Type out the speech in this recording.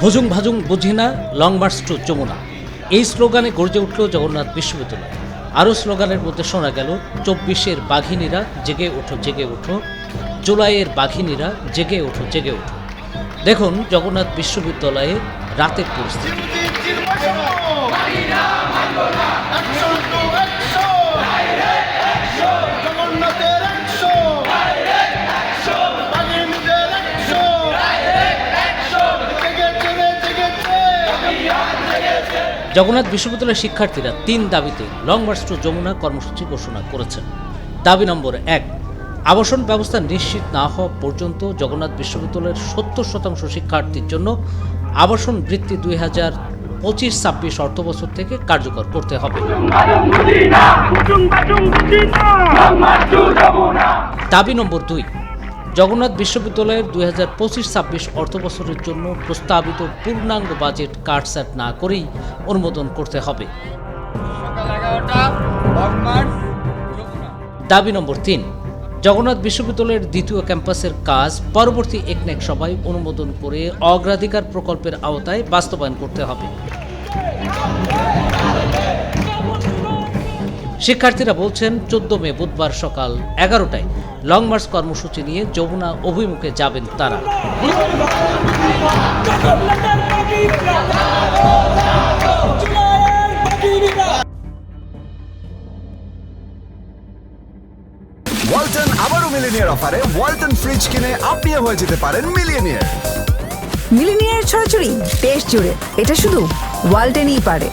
ভুজুং ভাজুং বুঝি না long March two Jamuna. এই স্লোগানে গর্জে উঠল জগন্নাথ বিশ্ববিদ্যালয়। আরও স্লোগানের মধ্যে শোনা গেল, চব্বিশের বাঘিনীরা জেগে ওঠো জেগে ওঠো। জুলাইয়ের বাঘিনীরা জেগে ওঠো জেগে ওঠো। দেখুন, জগন্নাথ বিশ্ববিদ্যালয়ে রাতের পরিস্থিতি। জগন্নাথ বিশ্ববিদ্যালয়ের শিক্ষার্থীরা তিন দাবিতে লং মার্চ টু যমুনা কর্মসূচি ঘোষণা করেছেন। দাবি নম্বর এক, আবাসন ব্যবস্থা নিশ্চিত না হওয়া পর্যন্ত জগন্নাথ বিশ্ববিদ্যালয়ের সত্তর শতাংশ শিক্ষার্থীর জন্য আবাসন বৃত্তি দুই হাজার পঁচিশ ছাব্বিশ অর্থবছর থেকে কার্যকর করতে হবে। দাবি নম্বর দুই জগন্নাথ বিশ্ববিদ্যালয়ের দুই হাজার পঁচিশ ছাব্বিশ অর্থবছরের জন্য প্রস্তাবিত পূর্ণাঙ্গ বাজেট কাটছাট না করেই অনুমোদন করতে হবে। দাবি নম্বর তিন, জগন্নাথ বিশ্ববিদ্যালয়ের দ্বিতীয় ক্যাম্পাসের কাজ পরবর্তী একনেক সভায় অনুমোদন করে অগ্রাধিকার প্রকল্পের আওতায় বাস্তবায়ন করতে হবে। শিক্ষার্থীরা বলছেন চোদ্দ মে বুধবার সকাল এগারোটায় লং মার্চ কর্মসূচি নিয়ে যমুনা অভিমুখে যাবেন তারা। ওয়ালটন আবারও মিলিনিয়ার অফারে ওয়ালটন ফ্রিজ কিনে আপনিও হয়ে যেতে পারেন মিলিয়নিয়ার মিলিনিয়ার ছড়াছড়ি দেশ জুড়ে। এটা শুধু ওয়ালটেনই পারে।